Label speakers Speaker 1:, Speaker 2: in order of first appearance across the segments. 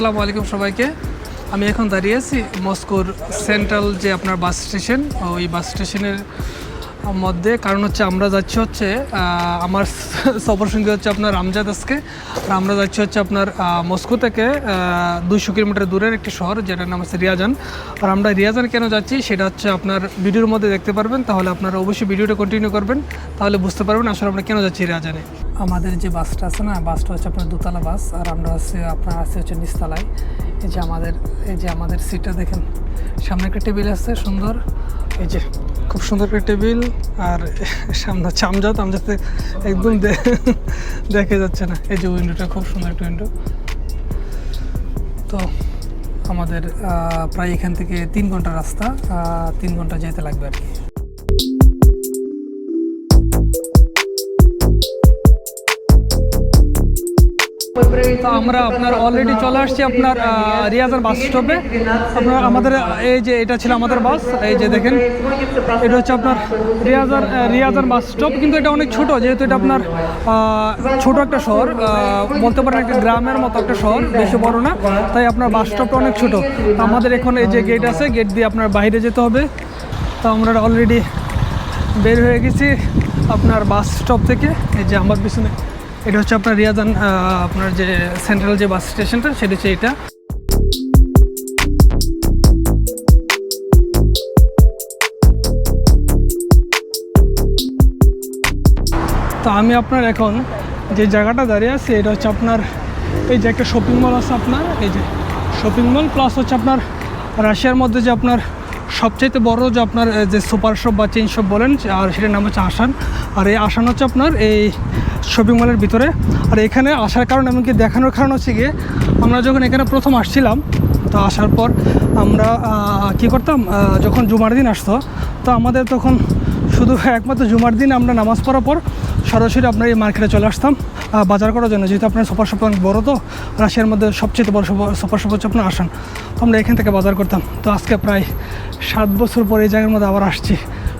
Speaker 1: আসসালামু আলাইকুম সবাইকে। আমি এখন দাঁড়িয়ে আছি মস্কোর সেন্ট্রাল যে আপনার বাস স্টেশন, ওই বাস স্টেশনের মধ্যে। কারণ হচ্ছে আমরা যাচ্ছি হচ্ছে আমার সফর সঙ্গী হচ্ছে আপনার আমজাদ আজকে। আর আমরা যাচ্ছি হচ্ছে আপনার মস্কো থেকে দুইশো কিলোমিটার দূরের একটি শহর, যেটার নাম হচ্ছে রিয়াজান। আর আমরা রিয়াজান কেন যাচ্ছি সেটা হচ্ছে আপনার ভিডিওর মধ্যে দেখতে পারবেন। তাহলে আপনারা অবশ্যই ভিডিওটা কন্টিনিউ করবেন। তাহলে বুঝতে পারবেন আসলে আমরা কেন যাচ্ছি রিয়াজানে। আমাদের যে বাসটা আছে না, বাসটা হচ্ছে আপনার দোতলা বাস, আর আমরা হচ্ছে আপনার আছে হচ্ছে নিচতলায়। এই যে আমাদের, এই যে আমাদের সিটটা দেখেন, সামনে একটা টেবিল আছে, সুন্দর। এই যে খুব সুন্দর একটা টেবিল, আর সামনে হচ্ছে আমজাদ আমজাতে একদম দেখে যাচ্ছে না। এই যে উইন্ডোটা খুব সুন্দর একটা উইন্ডো তো আমাদের প্রায় এখান থেকে তিন ঘণ্টা রাস্তা তিন ঘণ্টা যেতে লাগবে আর কি। তো আমরা আপনার অলরেডি চলে আসছি আপনার রিয়াজার বাস স্টপে আপনার আমাদের, এই যে এটা ছিল আমাদের বাস এই যে দেখেন, এটা হচ্ছে আপনার রিয়াজার রিয়াজার বাস স্টপ কিন্তু এটা অনেক ছোট, যেহেতু এটা আপনার ছোট একটা শহর বলতে পারেন একটা গ্রামের মতো একটা শহর, বেশি বড় না। তাই আপনার বাস স্টপটা অনেক ছোট। আমাদের এখন এই যে গেট আছে গেট দিয়ে আপনার বাইরে যেতে হবে। তো আমরা অলরেডি বের হয়ে গেছি আপনার বাস স্টপ থেকে। এই যে আমার পিছনে এটা হচ্ছে আপনার রিয়াজান আপনার যে সেন্ট্রাল যে বাস স্টেশনটা সেটা হচ্ছে এটা। তো আমি আপনার এখন যে জায়গাটা দাঁড়িয়ে আছি, এটা হচ্ছে আপনার, এই যে একটা শপিং মল আছে আপনার, এই যে শপিং মল প্লাস হচ্ছে আপনার রাশিয়ার মধ্যে যে আপনার সবচাইতে বড় যে আপনার যে সুপার শপ বা চেইন শপ বলেন, আর সেটার নাম হচ্ছে আসান। আর এই আসান হচ্ছে আপনার এই শপিং মলের ভিতরে। আর এখানে আসার কারণ এমনকি দেখানোর কারণ হচ্ছে গিয়ে, আমরা যখন এখানে প্রথম আসছিলাম, তো আসার পর আমরা কি করতাম যখন জুমার দিন আসতো, তো আমাদের তখন শুধু একমাত্র জুমার দিন আমরা নামাজ পড়ার পর সরাসরি আপনার এই মার্কেটে চলে আসতাম। বাজার করার জন্য, যেহেতু আপনার সুপার শপ অনেক বড় তো, রাশিয়ার মধ্যে সবচেয়ে বড় সুপার শপ হচ্ছে আপনার আসান আমরা এখান থেকে বাজার করতাম। তো আজকে প্রায় সাত বছর পর এই জায়গার মধ্যে আবার আসছি।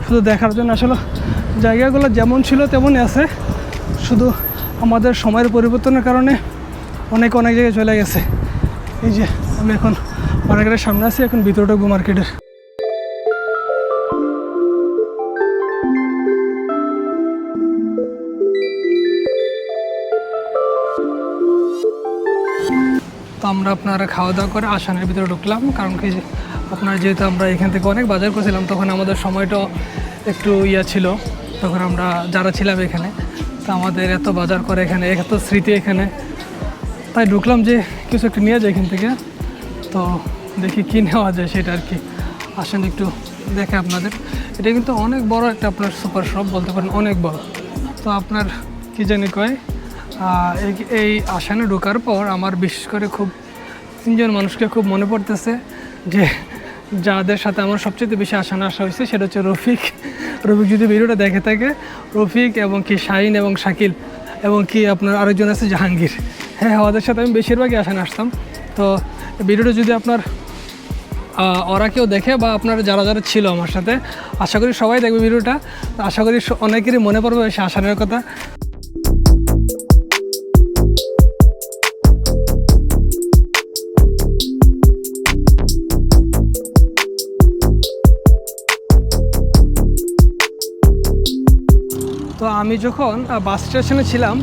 Speaker 1: শুধু দেখার জন্য আসলে জায়গাগুলো যেমন ছিল তেমনই আছে। শুধু আমাদের সময়ের পরিবর্তনের কারণে অনেক অনেক জায়গায় চলে গেছে। এই যে, আমি এখন মার্কেটের সামনে আছি, এখন ভিতরে ঢুকবো মার্কেটের। তো আমরা আপনারা খাওয়া দাওয়া করে আসানের ভিতরে ঢুকলাম, কারণ কি আপনার যেহেতু আমরা এখান থেকে অনেক বাজার করছিলাম, তখন আমাদের সময়টা একটু ইয়া ছিল, তখন আমরা যারা ছিলাম এখানে, তো আমাদের এত বাজার করে এখানে, এত স্মৃতি এখানে। তাই ঢুকলাম যে কিছু একটু নিয়ে যায় এখান থেকে, তো দেখি কী নেওয়া যায় সেটা আর কি। আসেন একটু দেখে আপনাদের। এটা কিন্তু অনেক বড় একটা আপনার সুপার শপ বলতে পারেন অনেক বড়। তো আপনার কী জানি কয় এই- আসানে ঢোকার পর আমার বিশেষ করে খুব তিনজন মানুষকে খুব মনে পড়তেছে যে যাদের সাথে আমার সবচেয়ে বেশি আসানে আসা হয়েছে, সেটা হচ্ছে রফিক। রফিক যদি ভিডিওটা দেখে থাকে, রফিক এবং কি শাহিন এবং শাকিল এবং কি আপনার আরেকজন আছে জাহাঙ্গীর। হ্যাঁ ওদের সাথে আমি বেশিরভাগই আসানে আসতাম। তো ভিডিওটা যদি আপনার ওরা কেউ দেখে বা আপনার যারা যারা ছিল আমার সাথে, আশা করি সবাই দেখবে ভিডিওটা। আশা করি অনেকেরই মনে পড়বে সে আসানের কথা। আমি যখন বাস স্টেশনে ছিলাম,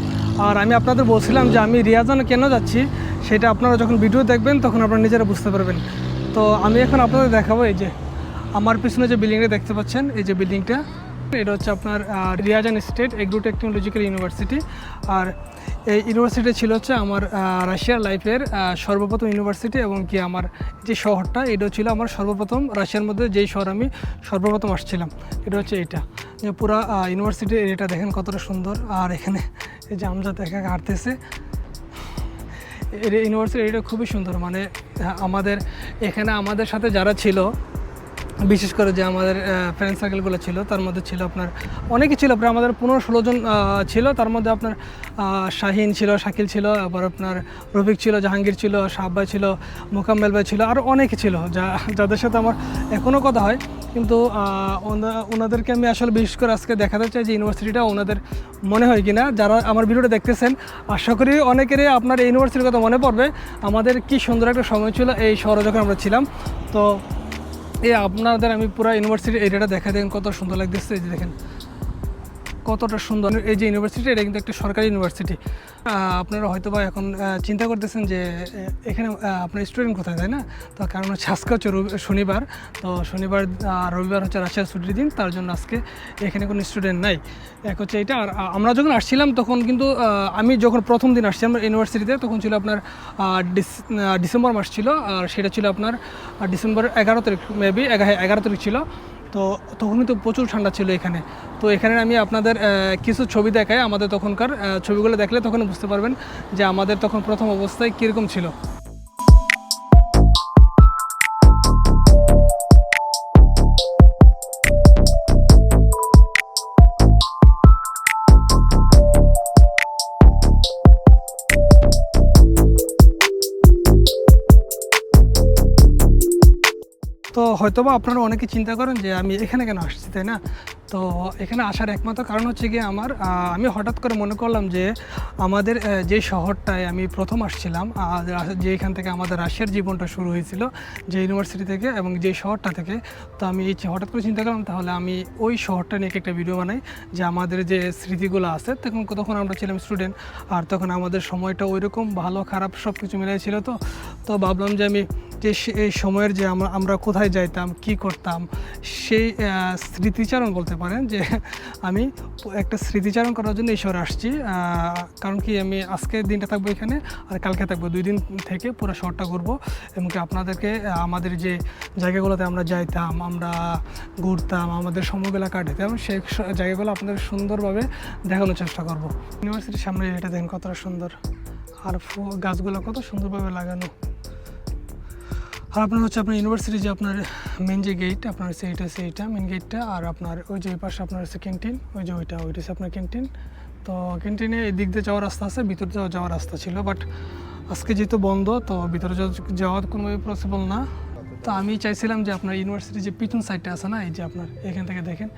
Speaker 1: আর আমি আপনাদের বলছিলাম যে আমি রিয়াজানে কেন যাচ্ছি, সেটা আপনারা যখন ভিডিও দেখবেন, তখন আপনারা নিজেরা বুঝতে পারবেন। তো আমি এখন আপনাদের দেখাবো এই যে, আমার পিছনে যে বিল্ডিংটা দেখতে পাচ্ছেন, এই যে বিল্ডিংটা এটা হচ্ছে আপনার Ryazan state agro technological university আর এই ইউনিভার্সিটি ছিল হচ্ছে আমার রাশিয়ার লাইফের সর্বপ্রথম ইউনিভার্সিটি এবং কি আমার যে শহরটা এটা ছিল আমার সর্বপ্রথম রাশিয়ার মধ্যে যেই শহর আমি সর্বপ্রথম আসছিলাম। এটা হচ্ছে এটা যে পুরা ইউনিভার্সিটির এরিয়াটা দেখেন কতটা সুন্দর। আর এখানে এই যে আমজাদ একা হাঁটতেছে। ইউনিভার্সিটি এরিয়াটা খুবই সুন্দর। মানে আমাদের, এখানে আমাদের সাথে যারা ছিল বিশেষ করে যে আমাদের ফ্রেন্ড সার্কেলগুলো ছিল, তার মধ্যে ছিল আপনার অনেকে ছিল প্রায় আমাদের পনেরো ষোলো জন ছিল, তার মধ্যে আপনার শাহিন ছিল, শাকিল ছিল, আবার আপনার রফিক ছিল, জাহাঙ্গীর ছিল শাহবাই ছিল, মোকাম্মেল ভাই ছিল, আর অনেকে ছিল, যা, যাদের সাথে আমার এখনও কথা হয়। কিন্তু ওনাদেরকে আমি আসলে বিশেষ করে আজকে দেখাতে চাই যে ইউনিভার্সিটিটা ওনাদের মনে হয় কি না যারা আমার ভিডিওটা দেখতেছেন, আশা করি অনেকেরই আপনার ইউনিভার্সিটির কথা মনে পড়বে। আমাদের কি সুন্দর একটা সময় ছিল, এই শহরে যখন আমরা ছিলাম। তো এই আপনাদের আমি পুরো ইউনিভার্সিটির এরিয়াটা দেখা দেখেন কত সুন্দর লাগতেছে এই যে দেখেন। কতটা সুন্দর। এই যে ইউনিভার্সিটি এটা কিন্তু একটা সরকারি ইউনিভার্সিটি আপনারা হয়তো বা এখন চিন্তা করতেছেন যে এখানে আপনার স্টুডেন্ট কোথায়, তাই না? তো কারণ হচ্ছে আজকে হচ্ছে শনিবার। তো শনিবার রবিবার হচ্ছে রাজশাহী ছুটির দিন। তার জন্য আজকে এখানে কোনো স্টুডেন্ট নাই। এক হচ্ছে এটা, আর আমরা যখন আসছিলাম তখন কিন্তু আমি যখন প্রথম দিন আসছিলাম ইউনিভার্সিটিতে তখন ছিল আপনার ডিসেম্বর মাস ছিল। আর সেটা ছিল আপনার ডিসেম্বর এগারো তারিখ মেবি এগারো তারিখ ছিল। তো তখন কিন্তু প্রচুর ঠান্ডা ছিল এখানে। তো এখানে আমি আপনাদের কিছু ছবি দেখাই। আমাদের তখনকার ছবিগুলো দেখলে তখন বুঝতে পারবেন যে আমাদের তখন প্রথম অবস্থায় কীরকম ছিল। হয়তোবা আপনারা অনেকে চিন্তা করেন যে আমি এখানে কেন আসছি তাই না? তো এখানে আসার একমাত্র কারণ হচ্ছে গিয়ে আমার আমি হঠাৎ করে মনে করলাম যে আমাদের যে শহরটায় আমি প্রথম আসছিলাম যে এখান থেকে আমাদের রাশিয়ার জীবনটা শুরু হয়েছিল, যে ইউনিভার্সিটি থেকে এবং যে শহরটা থেকে, তো আমি হঠাৎ করে চিন্তা করলাম, তাহলে আমি ওই শহরটা নিয়ে একটা ভিডিও বানাই, যে আমাদের যে স্মৃতিগুলো আছে, তখন তখন আমরা ছিলাম স্টুডেন্ট আর তখন আমাদের সময়টা ওইরকম ভালো, খারাপ সব কিছু মিলাই ছিল তো তো ভাবলাম যে আমি যে এই সময়ের যে আমরা আমরা কোথায় যাইতাম, কি করতাম, সেই স্মৃতিচারণ বলতে পারেন যে আমি একটা স্মৃতিচারণ করার জন্য এই শহরে আসছি কারণ কি আমি আজকের দিনটা থাকব এখানে আর কালকে থাকব। দুই দিন থেকে পুরো শহরটা ঘুরবো এবং কি আপনাদেরকে আমাদের যে জায়গাগুলোতে আমরা যাইতাম, আমরা ঘুরতাম, আমাদের সময়গুলো কাটাতাম সেই জায়গাগুলো আপনাদের সুন্দরভাবে দেখানোর চেষ্টা করব। ইউনিভার্সিটির সামনে এটা দেখেন কতটা সুন্দর। আর গাছগুলো কত সুন্দরভাবে লাগানো। আর আপনার হচ্ছে আপনার ইউনিভার্সিটি যে আপনার মেন যে গেট আপনার হচ্ছে এইটা মেন গেটটা আর আপনার ওই যে পাশে আপনার হচ্ছে ক্যান্টিন ওই যে ওইটা ওইটা হচ্ছে আপনার ক্যান্টিন তো ক্যান্টিনে এই দিক দিয়ে যাওয়ার রাস্তা আছে, ভিতরে যাওয়া যাওয়ার রাস্তা ছিল বাট আজকে যেহেতু বন্ধ, তো ভিতরে যাওয়া- কোনোভাবে পসিবল না। তো আমি চাইছিলাম যে আপনার ইউনিভার্সিটির যে পিছন সাইডটা আছে না, এই যে আপনার এখান থেকে দেখেন,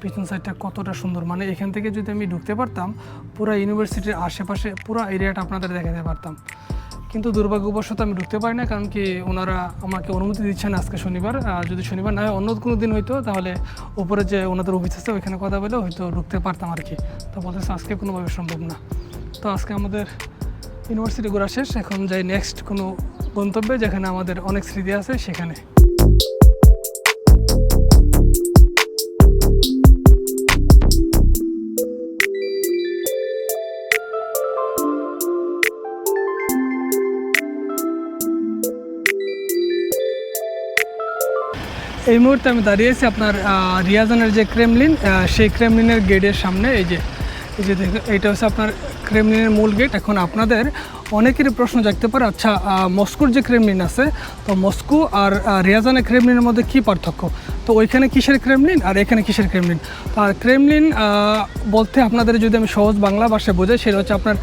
Speaker 1: পিছন সাইডটা কতটা সুন্দর। মানে এখান থেকে যদি আমি ঢুকতে পারতাম, পুরো ইউনিভার্সিটির আশেপাশে, পুরো এরিয়াটা আপনাদের দেখাতে পারতাম। কিন্তু দুর্ভাগ্যবশত আমি ঢুকতে পারি না, কারণ কি ওনারা আমাকে অনুমতি দিচ্ছেন আজকে শনিবার। যদি শনিবার না হয়, অন্য কোনো দিন হয়তো, তাহলে উপরে যে ওনাদের অফিস আছে, ওইখানে কথা বলে হয়তো ঢুকতে পারতাম আর কি। তো বলতেছে আজকে কোনোভাবে সম্ভব না। তো আজকে আমাদের ইউনিভার্সিটি ঘোরা শেষ, এখন যাই নেক্সট কোনো গন্তব্যে, যেখানে আমাদের অনেক স্মৃতি আছে, সেখানে। এই মুহূর্তে আমি দাঁড়িয়ে আছি আপনার রিয়াজানের যে ক্রেমলিন সেই ক্রেমলিনের গেটের সামনে। এই যে এই যে দেখুন এইটা হচ্ছে আপনার ক্রেমলিনের মূল গেট এখন আপনাদের অনেকেরই প্রশ্ন জাগতে পারে আচ্ছা মস্কোর যে ক্রেমলিন আছে, তো মস্কো আর রিয়াজানের ক্রেমলিনের মধ্যে কী পার্থক্য? তো ওইখানে কিসের ক্রেমলিন আর এখানে কিসের ক্রেমলিন আর ক্রেমলিন বলতে আপনাদের যদি আমি সহজ বাংলা ভাষায় বোঝাই, সেটা হচ্ছে আপনার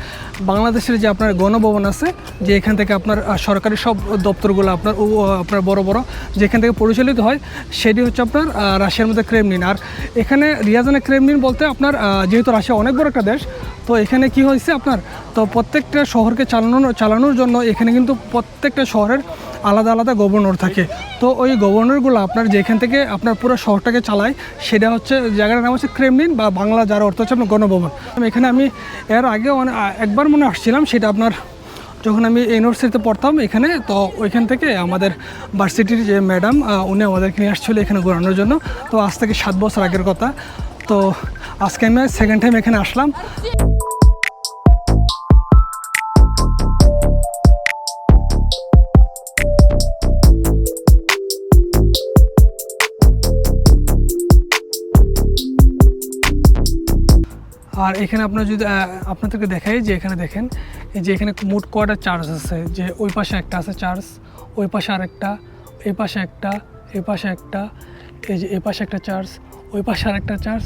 Speaker 1: বাংলাদেশের যে আপনার গণভবন আছে, যে এখান থেকে আপনার সরকারি সব দপ্তরগুলো আপনার আপনার বড় বড়, যেখান থেকে পরিচালিত হয়, সেটি হচ্ছে আপনার রাশিয়ার মধ্যে ক্রেমলিন আর এখানে রিয়াজানের ক্রেমলিন বলতে আপনার যেহেতু রাশিয়া অনেক বড় একটা দেশ তো এখানে কি হয়েছে আপনার? তো প্রত্যেকটা শহরকে চালানোর চালানোর জন্য এখানে কিন্তু প্রত্যেকটা শহরের আলাদা আলাদা গভর্নর থাকে। তো ওই গভর্নরগুলো আপনার যেখান থেকে আপনার পুরো শহরটাকে চালায়, সেটা হচ্ছে জায়গাটার নাম হচ্ছে ক্রেমলিন বা বাংলা যার অর্থ হচ্ছে গণভবন। এখানে আমি এর আগে একবার মনে আসছিলাম, সেটা আপনার যখন আমি ইউনিভার্সিটিতে পড়তাম এখানে, তো ওইখান থেকে আমাদের ভার্সিটির যে ম্যাডাম উনি আমাদেরকে নিয়ে আসছিল এখানে ঘোরানোর জন্য। তো আজ থেকে সাত বছর আগের কথা। তো আজকে আমি সেকেন্ড টাইম এখানে আসলাম। আর এখানে আপনার যদি আপনাদেরকে দেখাই যে এখানে দেখেন যে এখানে মোট কয়টা চার্জ আছে? যে ওই পাশে একটা আছে চার্জ ওই পাশে আরেকটা এই পাশে একটা এই পাশে একটা, এই যে এই পাশে একটা চার্জ ওই পাশে আরেকটা চার্জ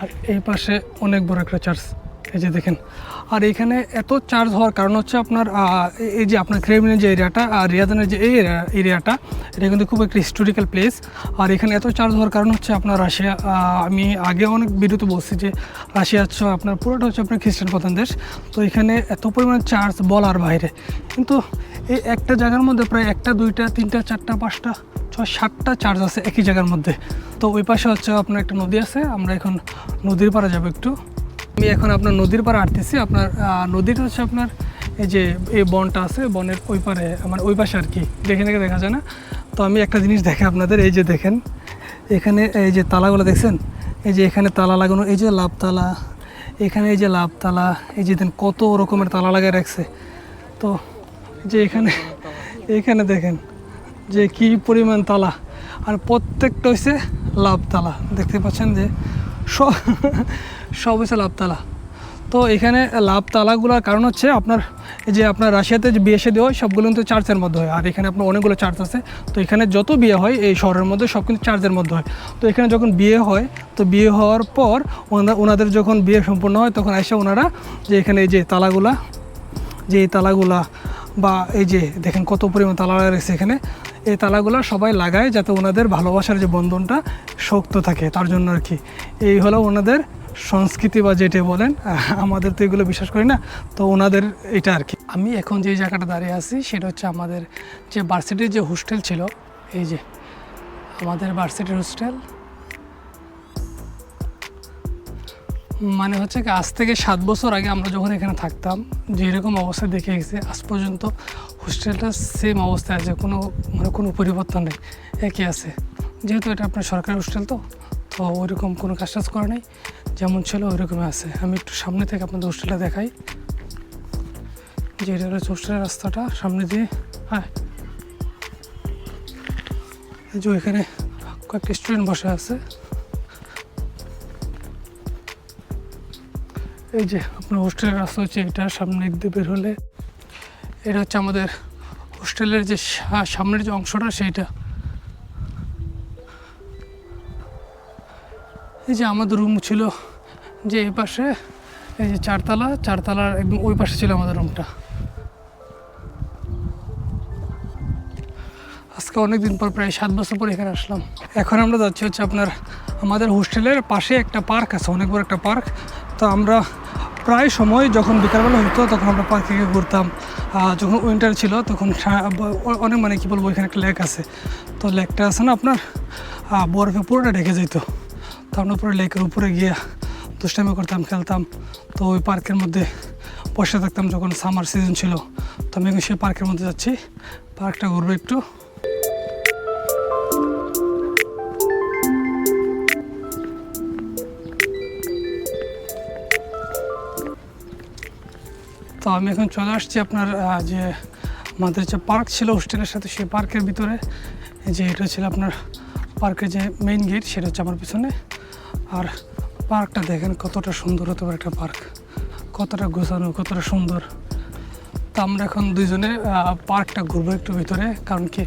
Speaker 1: আর এই পাশে অনেক বড় একটা চার্চ এই যে দেখেন, আর এখানে এত চার্জ হওয়ার কারণ হচ্ছে আপনার এই- যে আপনার ক্রেমিনের যে এরিয়াটা আর রিয়াদানের যে এই এরিয়াটা এটা কিন্তু খুব একটা হিস্টোরিক্যাল প্লেস আর এখানে এত চার্জ হওয়ার কারণ হচ্ছে আপনার রাশিয়া আমি আগে অনেক ভিডিওতে বলছি যে রাশিয়া হচ্ছে আপনার, পুরোটা হচ্ছে আপনার খ্রিস্টান প্রধান দেশ। তো এখানে এত পরিমাণে চার্জ বলার বাইরে। কিন্তু এই একটা জায়গার মধ্যে প্রায় একটা, দুইটা, তিনটা, চারটা, পাঁচটা, ছয়, সাতটা চার্জ আছে একই জায়গার মধ্যে। তো ওই পাশে হচ্ছে আপনার একটা নদী আছে, আমরা এখন নদীর পাড়ে যাব একটু। আমি এখন আপনার নদীর পাড়ে আটতেছি। আপনার নদীটা হচ্ছে আপনার এই যে এই বনটা আছে, বনের ওই পারে আমার ওই পাশে আর কি। দেখে দেখে দেখা যায় না। তো আমি একটা জিনিস দেখে আপনাদের, এই যে দেখেন, এখানে এই যে তালাগুলো দেখছেন? এই যে এখানে তালা লাগানো, এই যে লাভ তালা, এখানে এই যে লাভ তালা, এই যে দেন কত রকমের তালা লাগিয়ে রাখছে। তো যে এখানে এখানে দেখেন যে কি পরিমাণ তালা। আর প্রত্যেকটা হচ্ছে লাভ তালা। দেখতে পাচ্ছেন যে সব সব হচ্ছে লাভ তালা তো এখানে লাভ তালাগুলোর কারণ হচ্ছে আপনার এই যে আপনার রাশিয়াতে যে বিয়ে শাদী হয়, সবগুলো কিন্তু চার্চের মধ্যে হয়। আর এখানে আপনার অনেকগুলো চার্চ আছে। তো এখানে যত বিয়ে হয়, এই শহরের মধ্যে সব কিন্তু চার্চের মধ্যে হয়। তো এখানে যখন বিয়ে হয়, তো বিয়ে হওয়ার পর ওনা- ওনাদের যখন বিয়ে সম্পূর্ণ হয়, তখন এসে ওনারা যে এখানে এই যে তালাগুলা, যে এই তালাগুলা বা এই যে দেখেন কত পরিমাণ তালা রয়েছে এখানে, এই তালাগুলা সবাই লাগায় যাতে ওনাদের ভালোবাসার যে বন্ধনটা শক্ত থাকে, তার জন্য আর কি। এই হলো ওনাদের সংস্কৃতি বা যেটা বলেন আমাদের তো এগুলো বিশ্বাস করি না, তো ওনাদের এটা আর কি। আমি এখন যে জায়গাটা দাঁড়িয়ে আছি, সেটা হচ্ছে আমাদের যে ভার্সিটির যে হোস্টেল ছিল, এই যে আমাদের ভার্সিটির হোস্টেল মানে হচ্ছে কি আজ থেকে সাত বছর আগে আমরা যখন এখানে থাকতাম, যেরকম অবস্থা দেখে গেছে আজ পর্যন্ত হোস্টেলটা সেম অবস্থায় আছে, কোনো মানে কোনো পরিবর্তন নেই, একই আছে। যেহেতু এটা আপনার সরকারি হোস্টেল তো তো ওইরকম কোনো কাজ টাজ করা নেই। যেমন ছিল ওইরকমই আছে। আমি একটু সামনে থেকে আপনাদের হোস্টেলটা দেখাই। যে এটা হচ্ছে হোস্টেলের রাস্তাটা, সামনে দিয়ে হ্যাঁ। যে এখানে কয়েকটা স্টুডেন্ট বসে আছে। এই যে আপনার হোস্টেলের রাস্তা হচ্ছে এটা, সামনে দিয়ে বের হলে। এটা হচ্ছে আমাদের হোস্টেলের যে সামনের যে অংশটা, সেইটা। এই যে আমাদের রুম ছিল যে এই পাশে, এই যে চারতলা, চারতলার একদম ওই পাশে ছিল আমাদের রুমটা আজকে অনেক দিন পর, প্রায় সাত বছর পর এখানে আসলাম। এখন আমরা যাচ্ছি হচ্ছে আপনার আমাদের হোস্টেলের পাশে একটা পার্ক আছে, অনেক বড় একটা পার্ক। তো আমরা প্রায় সময় যখন বিকালবেলা হতো তখন আমরা পার্কে ঘুরতাম। যখন উইন্টার ছিল, তখন অনেক মানে কী বলব, এখানে একটা লেক আছে। তো লেকটা আছে না আপনার বরফে পুরোটা ঢেকে যেত তো আমরা লেকের উপরে গিয়ে দুষ্টামি করতাম, খেলতাম। তো ওই পার্কের মধ্যে বসে থাকতাম যখন সামার সিজন ছিল। তো আমি সেই পার্কের মধ্যে যাচ্ছি। পার্কটা ঘুরবো একটু। তো আমি এখন চলে আসছি আপনার যে আমাদের যে পার্ক ছিল হোস্টেলের সাথে, সেই পার্কের ভিতরে। যে এটা ছিল আপনার পার্কের যে মেইন গেট সেটা হচ্ছে আমার পিছনে। আর পার্কটা দেখেন কতটা সুন্দর হতে পারে একটা পার্ক। কতটা গোছানো, কতটা সুন্দর। তো আমরা এখন দুইজনে পার্কটা ঘুরবো একটু ভিতরে, কারণ কি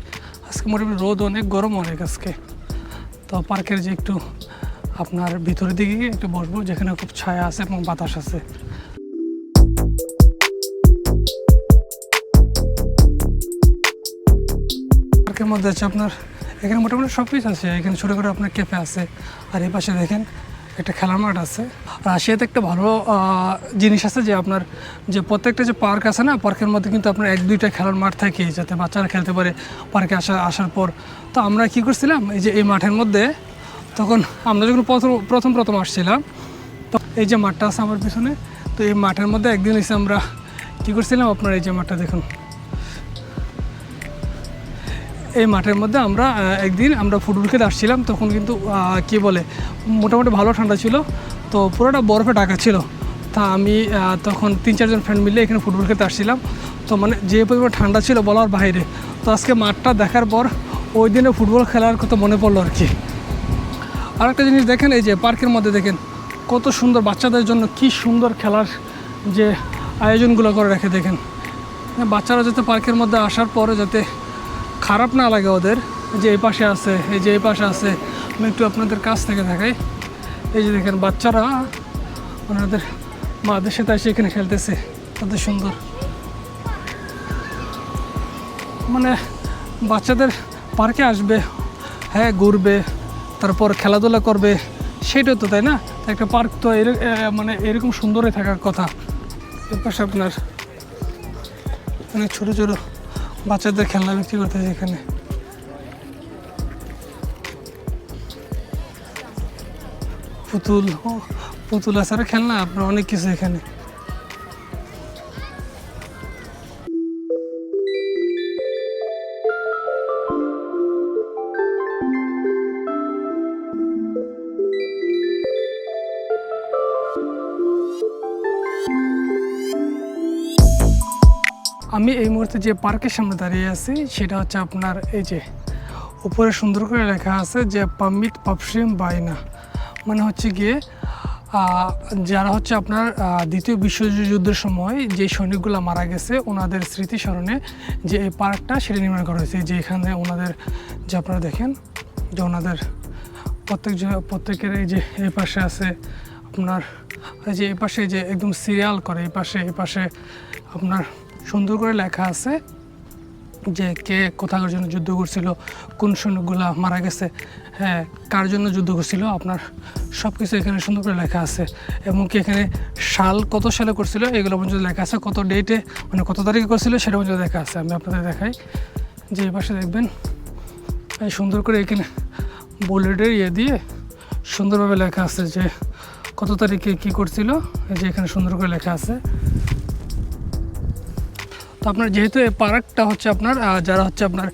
Speaker 1: আজকে মোটামুটি রোদ অনেক, গরম অনেক আজকে। তো পার্কের যে একটু আপনার ভিতরের দিকে একটু বসবো, যেখানে খুব ছায়া আছে এবং বাতাস আছে। পার্কের মধ্যে আছে আপনার এখানে মোটামুটি সব কিছু আছে। এখানে ছোটো করে আপনার ক্যাফে আছে, আর এই পাশে দেখেন একটা খেলার মাঠ আছে। রাশিয়াতে একটা ভালো জিনিস আছে যে আপনার যে প্রত্যেকটা যে পার্ক আছে না পার্কের মধ্যে কিন্তু আপনার এক, দুইটা খেলার মাঠ থাকে যাতে বাচ্চারা খেলতে পারে পার্কে আসা, আসার পর। তো আমরা কি করছিলাম, এই যে এই মাঠের মধ্যে তখন আমরা যখন প্রথম প্রথম প্রথম আসছিলাম, তো এই যে মাঠটা আছে আমার পিছনে, তো এই মাঠের মধ্যে একদিন এসে আমরা কী করছিলাম, আপনার এই যে মাঠটা দেখুন। এই মাঠের মধ্যে আমরা একদিন আমরা ফুটবল খেতে আসছিলাম, তখন কিন্তু কি বলে, মোটামুটি ভালো ঠান্ডা ছিল, তো পুরোটা বরফে ঢাকা ছিল। তা আমি তখন তিন চারজন ফ্রেন্ড মিলে এখানে ফুটবল খেতে আসছিলাম। তো মানে যে পরিমাণ ঠান্ডা ছিল বলার বাইরে, তো আজকে মাঠটা দেখার পর ওই দিনে ফুটবল খেলার কথা মনে পড়ল আর কি। আর একটা জিনিস দেখেন, এই যে পার্কের মধ্যে দেখেন, কত সুন্দর বাচ্চাদের জন্য কি সুন্দর খেলার যে আয়োজনগুলো করে রেখে দেখেন। বাচ্চারা যাতে পার্কের মধ্যে আসার পরে যাতে খারাপ না লাগে ওদের। যে এই পাশে আছে, এই যে এই পাশে আছে। আমি একটু আপনাদের কাছ থেকে দেখাই। এই যে দেখেন, বাচ্চারা ওনাদের মাদের সাথে এসে এখানে খেলতেছে। কত সুন্দর। মানে বাচ্চাদের পার্কে আসবে হ্যাঁ ঘুরবে, তারপর খেলাধুলা করবে, সেটাই তো, তাই না? একটা পার্ক তো এর- মানে এরকম সুন্দরই থাকার কথা। এর পাশে আপনার অনেক ছোটো ছোটো বাচ্চাদের খেলনা বিক্রি করতেছে এখানে। পুতুল পুতুল আছে আর খেলনা? আপনার অনেক কিছু এখানে। আমি এই মুহূর্তে যে পার্কের সামনে দাঁড়িয়ে আছি, সেটা হচ্ছে আপনার এই যে উপরে সুন্দর করে লেখা আছে যে পামিট পাপসিম বাইনা মানে হচ্ছে গিয়ে যারা হচ্ছে আপনার দ্বিতীয় বিশ্বযুদ্ধের সময় যে সৈনিকগুলো মারা গেছে, ওনাদের স্মৃতিস্মরণে যে এই পার্কটা সেটা নির্মাণ করা হয়েছে। যে এখানে ওনাদের, যে আপনারা দেখেন, যে ওনাদের প্রত্যেক প্রত্যেকের এই যে এই পাশে আছে আপনার, এই যে এই পাশে যে একদম সিরিয়াল করে, এই পাশে এই পাশে আপনার সুন্দর করে লেখা আছে যে কে কোথাকার জন্য যুদ্ধ করছিল, কোন সৈনিকগুলা মারা গেছে হ্যাঁ কার জন্য যুদ্ধ করছিল, আপনার সব কিছু এখানে সুন্দর করে লেখা আছে। এবং কি এখানে সাল কত সালে করছিল, এগুলো পর্যন্ত লেখা আছে, কত ডেটে মানে কত তারিখে করছিল, সেটা পর্যন্ত লেখা আছে। আমি আপনাদের দেখাই। যে পাশে দেখবেন, এই সুন্দর করে এখানে বুলেটের ইয়ে দিয়ে সুন্দরভাবে লেখা আছে যে কত তারিখে কী করছিল যে এখানে সুন্দর করে লেখা আছে। তো আপনার যেহেতু এই পার্কটা হচ্ছে আপনার যারা হচ্ছে আপনার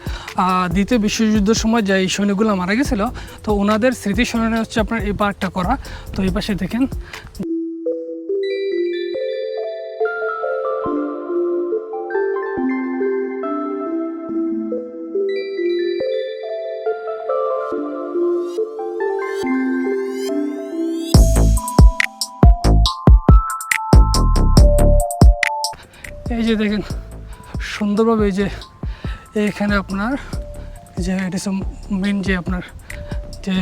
Speaker 1: দ্বিতীয় বিশ্বযুদ্ধের সময় যে সৈনিকগুলো মারা গেছিল, তো ওনাদের স্মৃতিস্মরণে হচ্ছে আপনার এই পার্কটা করা। তো এই পাশে দেখেন। এই যে দেখেন সুন্দরভাবে এই যে এখানে আপনার যে এটা মেন যে আপনার যে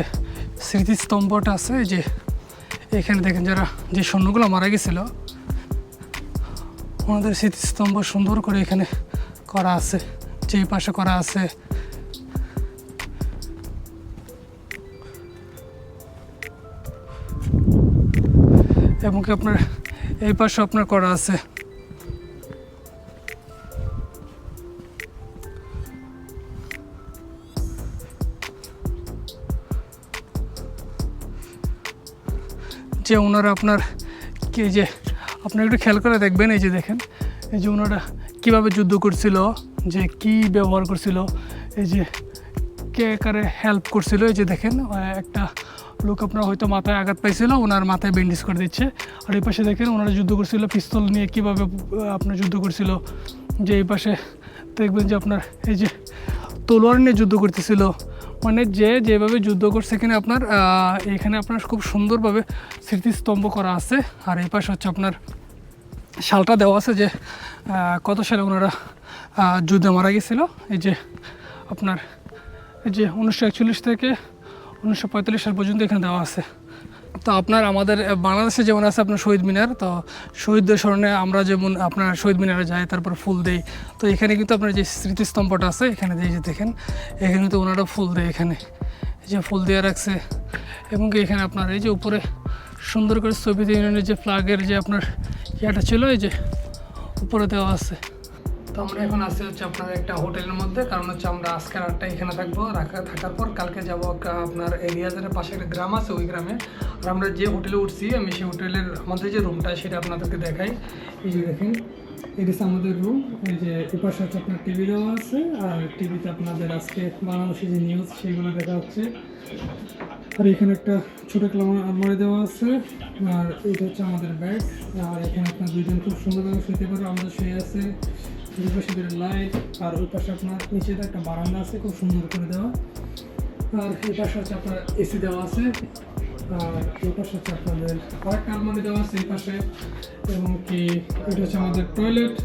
Speaker 1: স্মৃতিস্তম্ভটা আছে যে এখানে দেখেন যারা যে সৈন্যগুলো মারা গেছিল, ওনাদের স্মৃতিস্তম্ভ সুন্দর করে এখানে করা আছে যে পাশে করা আছে। এবং কি আপনার এই পাশে আপনার করা আছে। যে ওনারা আপনার কি যে আপনি একটু খেয়াল করে দেখবেন এই যে দেখেন, এই যে ওনারা কীভাবে যুদ্ধ করছিল, যে কি ব্যবহার করছিল, এই যে কে কারে হেল্প করছিল, এই যে দেখেন একটা লোক আপনার হয়তো মাথায় আঘাত পাইছিল, ওনার মাথায় ব্যান্ডেজ করে দিচ্ছে। আর এই পাশে দেখেন ওনারা যুদ্ধ করছিল, পিস্তল নিয়ে কীভাবে আপনার যুদ্ধ করছিল। যে এই পাশে দেখবেন যে আপনার এই যে তলোয়ার নিয়ে যুদ্ধ করতেছিল মানে যে যেভাবে যুদ্ধ করছে এখানে আপনার এখানে আপনার খুব সুন্দরভাবে স্মৃতিস্তম্ভ করা আছে। আর এই পাশে হচ্ছে আপনার শালটা দেওয়া আছে যে কত সালে ওনারা যুদ্ধে মারা গেছিল। এই যে আপনার, এই যে উনিশশো একচল্লিশ থেকে উনিশশো পঁয়তাল্লিশ সাল পর্যন্ত এখানে দেওয়া আছে। তো আপনার আমাদের বাংলাদেশে যেমন আছে আপনার শহীদ মিনার, তো শহীদদের স্মরণে আমরা যেমন আপনার শহীদ মিনারে যাই, তারপর ফুল দেই, তো এখানে কিন্তু আপনার যে স্মৃতিস্তম্ভটা আছে, এখানে দিয়ে যে দেখেন, এখানে তো ওনারা ফুল দেয় এখানে, এই যে ফুল দিয়ে রাখছে, এবং এখানে আপনার এই যে উপরে সুন্দর করে সোভিয়েত ইউনিয়নের যে ফ্ল্যাগের যে আপনার ইয়েটা ছিল, এই যে উপরে দেওয়া আছে। তো আমরা এখন আসি হচ্ছে আপনার একটা হোটেলের মধ্যে, কারণ হচ্ছে আমরা আজকে রাতটা এখানে থাকব। রাখা, থাকার পর কালকে যাব আপনার এরিয়াজের পাশে একটা গ্রাম আছে ওই গ্রামে। আর আমরা যে হোটেলে উঠছি, আমি সেই হোটেলের আমাদের যে রুমটা, সেটা আপনাদেরকে দেখাই। এই যে দেখেন এটা আমাদের রুম এই যে এই পাশে হচ্ছে আপনার টিভি দেওয়া আছে, আর টিভিতে আপনাদের আজকে বাংলাদেশে যে নিউজ সেইগুলো দেখা হচ্ছে। আর এখানে একটা ছোট একটা আলমারি দেওয়া আছে, আর এটা হচ্ছে আমাদের বেড আর এখানে আপনার দুইজন খুব সুন্দরভাবে শুতে পারে, আমাদের শুয়ে আছে। দুই লাইট আর ওই পাশে আপনার নিচে একটা বারান্দা আছে, খুব সুন্দর করে দেওয়া। আর এই পাশে হচ্ছে আপনার এসি দেওয়া আছে, আর এই পাশে হচ্ছে আপনাদের আলমারি দেওয়া আছে এই পাশে, এবং কি এটা হচ্ছে আমাদের টয়লেট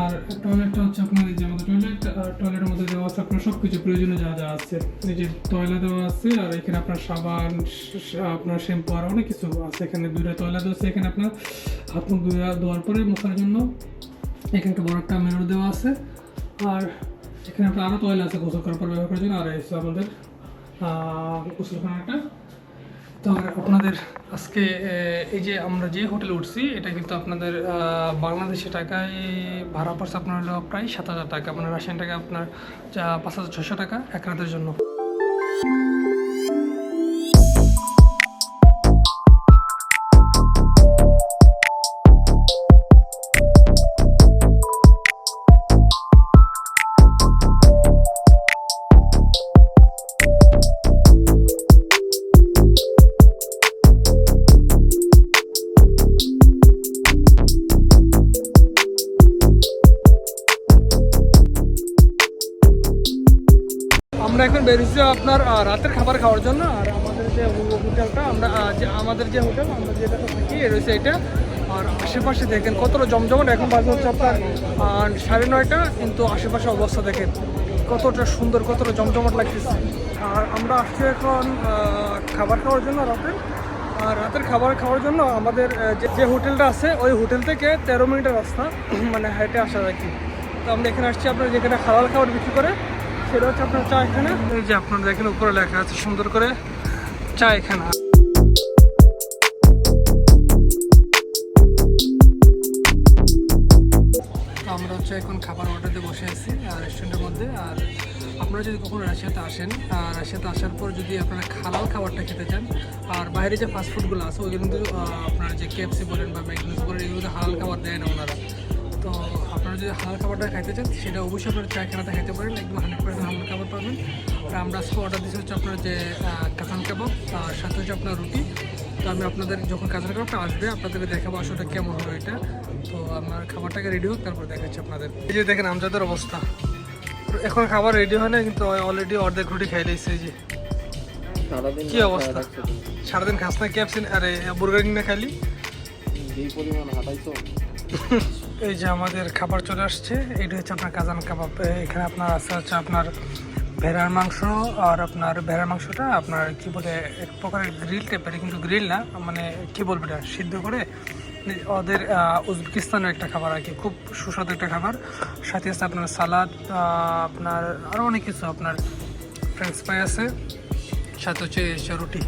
Speaker 1: আর টয়লেটটা হচ্ছে আপনার এই যে আমাদের টয়লেট আর টয়লেটের মধ্যে দেওয়া আছে আপনার সব কিছু প্রয়োজনীয় যা যা আছে। এই যে টয়লেট দেওয়া আছে, আর এখানে আপনার সাবান, আপনার শ্যাম্পু আর অনেক কিছু আছে। এখানে দুইটা তয়লা দেওয়া আছে, এখানে আপনার হাত মুখ ধোয়া ধোয়ার পরে মুখার জন্য। এখানে একটা বড় একটা মিরর দেওয়া আছে। আর এখানে আপনার আরও টয়লেট আছে গোসল করার পর ব্যবহার করার জন্য। আর হচ্ছে আমাদের গোসলখানাটা। তো আপনাদের আজকে এই যে আমরা যে হোটেলে উঠছি, এটা কিন্তু আপনাদের বাংলাদেশি টাকায় ভাড়া পড়ছে আপনার হলো প্রায় সাত হাজার টাকা। মানে রাশিয়ান টাকা আপনার পাঁচ হাজার ছশো টাকা এক রাতের জন্য। বেরিয়েছি আপনার রাতের খাবার খাওয়ার জন্য। আর আমাদের যে হোটেলটা, আমরা যে আমাদের যে হোটেল, আমরা যেটাতে থাকি রয়েছে এটা। আর আশেপাশে দেখেন, কতটা জমজমাট। এখন বাজে হচ্ছে আপনার সাড়ে নয়টা, কিন্তু আশেপাশে অবস্থা দেখেন, কতটা সুন্দর, কতটা জমজমাট লাগতেছে। আর আমরা আসছি এখন খাবার খাওয়ার জন্য রাতের আর রাতের খাবার খাওয়ার জন্য আমাদের যে- হোটেলটা আছে, ওই হোটেল থেকে তেরো মিনিটের রাস্তা মানে হেঁটে আসা আর কি। তো আমরা এখানে আসছি আপনার যেখানে হালাল খাবার বিক্রি করে। সেটা হচ্ছে আপনার চা এখানে? এই যে আপনারা দেখেন, উপরে লেখা আছে সুন্দর করে চা এখানে। আমরা হচ্ছে এখন খাবার অর্ডারতে বসে আছি রেস্টুরেন্টের মধ্যে। আর আপনারা যদি কখনো রাশিয়াতে আসেন রাশিয়াতে আসার পর যদি আপনারা হালাল খাবারটা খেতে চান, আর বাইরে যে ফাস্টফুডগুলো আছে, ওইগুলো কিন্তু আপনার যে কেএফসি বলেন বা ম্যাকডোনাল্ডস বলেন এগুলো হালাল খাবার দেয় না ওনারা। তো আপনারা যদি হালাল খাবারটা খাইতে চান সেটা অবশ্যই আপনারা চা খেলাতে খাইতে পারেন একদম হান্ড্রেড পার্সেন্ট হালাল খাবার পাবেন। আর আমরা আজকে অর্ডার দিচ্ছি হচ্ছে আপনার যে কাতান কাবাব আর সাথে হচ্ছে আপনার রুটি। তো আমি আপনাদের যখন কাতান কাবাবটা আসবে আপনাদেরকে দেখাবো আসলে কেমন হলো এটা। তো আমার খাবারটাকে রেডি হোক তারপর দেখাচ্ছি আপনাদের। এই যে দেখেন আমজাদের অবস্থা। এখন খাবার রেডি হয় না কিন্তু অলরেডি অর্ধেক রুটি খাই দিয়েছে এই যে। কি অবস্থা? সারাদিন খাস না ক্যাপসিন আরে বুর্গার কিনে খালি
Speaker 2: যেই পরিমাণ হাঁটাইছো?
Speaker 1: এই যে আমাদের খাবার চলে আসছে, এটা হচ্ছে আপনার কাজান কাবাব। এখানে আপনার আছে হচ্ছে আপনার ভেড়ার মাংস আর আপনার ভেড়ার মাংসটা আপনার কি বলে, এক প্রকারের গ্রিল টাইপের কিন্তু গ্রিল না মানে কি বলব এটা, সিদ্ধ করে ওদের উজবেকিস্তানের একটা খাবার আর কি, খুব সুস্বাদু একটা খাবার। সাথে আছে আপনার সালাদ আপনার আরও অনেক কিছু আপনার ফ্রেঞ্চ ফ্রাই আছে। সাথে হচ্ছে রুটি।